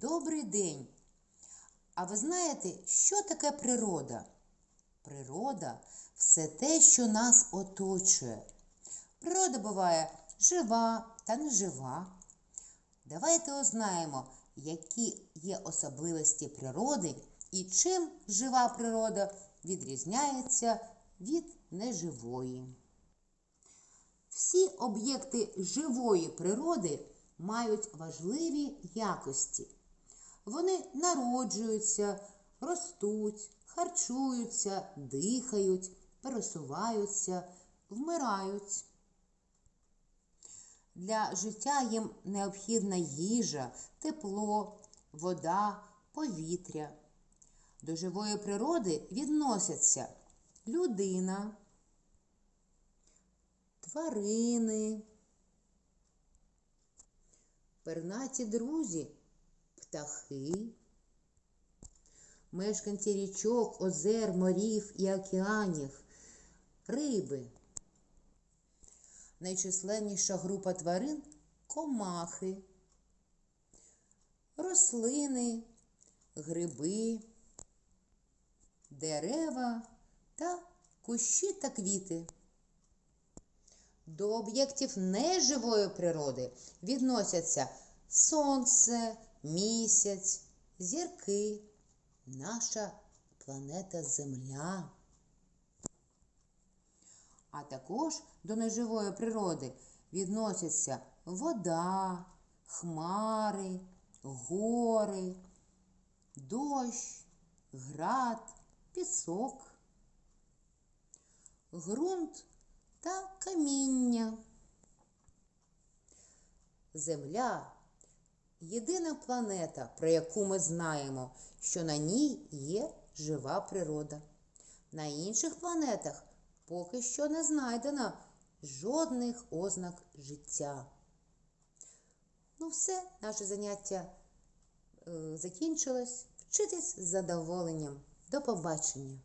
Добрий день! А ви знаєте, що таке природа? Природа все те, що нас оточує. Природа буває жива та нежива. Давайте ознаємо, які є особливості природи і чим жива природа відрізняється від неживої. Всі об'єкти живої природи мають важливі якості. Вони народжуються, ростуть, харчуються, дихають, пересуваються, вмирають. Для життя їм необхідна їжа, тепло, вода, повітря. До живої природи відносяться людина, тварини, пернаті друзі, птахи, мешканці річок, озер, морів і океанів, риби. Найчисленніша група тварин комахи, рослини, гриби, дерева та кущі та квіти. До об'єктів неживої природи відносяться сонце, місяць, зірки, наша планета Земля. А також до неживої природи відносяться вода, хмари, гори, дощ, град, пісок, ґрунт та каміння. Земля єдина планета, про яку ми знаємо, що на ній є жива природа. На інших планетах поки що не знайдено жодних ознак життя. Ну, все, наше заняття е, закінчилось. Вчитись з задоволенням. До побачення!